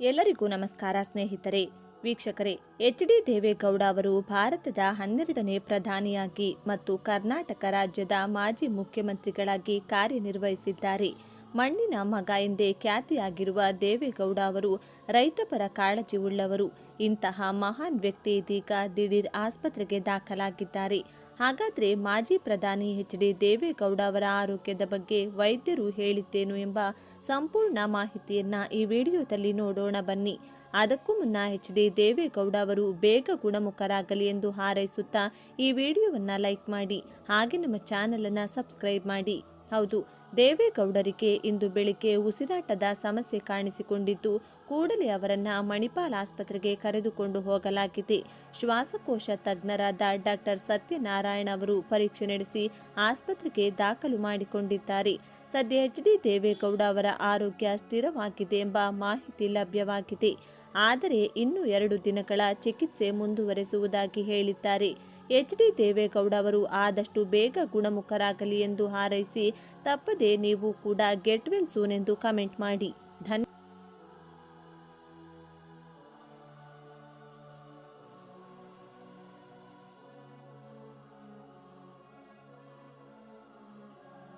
ಎಲ್ಲರಿಗೂ ನಮಸ್ಕಾರ ಸ್ನೇಹಿತರೆ. ವೀಕ್ಷಕರೇ, ಎಚ್ ಡಿ ದೇವೇಗೌಡ ಅವರು ಭಾರತದ ಹನ್ನೆರಡನೇ ಪ್ರಧಾನಿಯಾಗಿ ಮತ್ತು ಕರ್ನಾಟಕ ರಾಜ್ಯದ ಮಾಜಿ ಮುಖ್ಯಮಂತ್ರಿಗಳಾಗಿ ಕಾರ್ಯನಿರ್ವಹಿಸಿದ್ದಾರೆ. ಮಣ್ಣಿನ ಮಗ ಎಂದೇ ಖ್ಯಾತಿಯಾಗಿರುವ ದೇವೇಗೌಡ ಅವರು ರೈತಪರ ಕಾಳಜಿ ಉಳ್ಳವರು. ಇಂತಹ ಮಹಾನ್ ವ್ಯಕ್ತಿ ಇದೀಗ ದಿಢೀರ್ ಆಸ್ಪತ್ರೆಗೆ ದಾಖಲಾಗಿದ್ದಾರೆ. ಹಾಗಾದರೆ ಮಾಜಿ ಪ್ರಧಾನಿ ಎಚ್ ಡಿ ದೇವೇಗೌಡ ಅವರ ಆರೋಗ್ಯದ ಬಗ್ಗೆ ವೈದ್ಯರು ಹೇಳಿದ್ದೇನು ಎಂಬ ಸಂಪೂರ್ಣ ಮಾಹಿತಿಯನ್ನ ಈ ವಿಡಿಯೋದಲ್ಲಿ ನೋಡೋಣ ಬನ್ನಿ. ಅದಕ್ಕೂ ಮುನ್ನ ಎಚ್ ಡಿ ದೇವೇಗೌಡ ಅವರು ಬೇಗ ಗುಣಮುಖರಾಗಲಿ ಎಂದು ಹಾರೈಸುತ್ತಾ ಈ ವಿಡಿಯೋವನ್ನ ಲೈಕ್ ಮಾಡಿ, ಹಾಗೆ ನಮ್ಮ ಚಾನೆಲ್ ಅನ್ನ ಸಬ್ಸ್ಕ್ರೈಬ್ ಮಾಡಿ. ಹೌದು ದೇವೇಗೌಡರಿಗೆ ಇಂದು ಬೆಳಿಗ್ಗೆ ಉಸಿರಾಟದ ಸಮಸ್ಯೆ ಕಾಣಿಸಿಕೊಂಡಿದ್ದು, ಕೂಡಲೇ ಅವರನ್ನ ಮಣಿಪಾಲ್ ಆಸ್ಪತ್ರೆಗೆ ಕರೆದುಕೊಂಡು ಹೋಗಲಾಗಿದೆ. ಶ್ವಾಸಕೋಶ ತಜ್ಞರಾದ ಡಾಕ್ಟರ್ ಸತ್ಯನಾರಾಯಣ ಅವರು ಪರೀಕ್ಷೆ ನಡೆಸಿ ಆಸ್ಪತ್ರೆಗೆ ದಾಖಲು ಮಾಡಿಕೊಂಡಿದ್ದಾರೆ. ಸದ್ಯ ಎಚ್ ಡಿ ದೇವೇಗೌಡ ಅವರ ಆರೋಗ್ಯ ಸ್ಥಿರವಾಗಿದೆ ಎಂಬ ಮಾಹಿತಿ ಲಭ್ಯವಾಗಿದೆ. ಆದರೆ ಇನ್ನು ಎರಡು ದಿನಗಳ ಚಿಕಿತ್ಸೆ ಮುಂದುವರೆಸುವುದಾಗಿ ಹೇಳಿದ್ದಾರೆ. ಎಚ್ ಡಿ ದೇವೇಗೌಡ ಅವರು ಆದಷ್ಟು ಬೇಗ ಗುಣಮುಖರಾಗಲಿ ಎಂದು ಹಾರೈಸಿ, ತಪ್ಪದೆ ನೀವು ಕೂಡ ಗೆಟ್ ವೆಲ್ ಸೂನ್ ಎಂದು ಕಮೆಂಟ್ ಮಾಡಿ. ಧನ್ಯ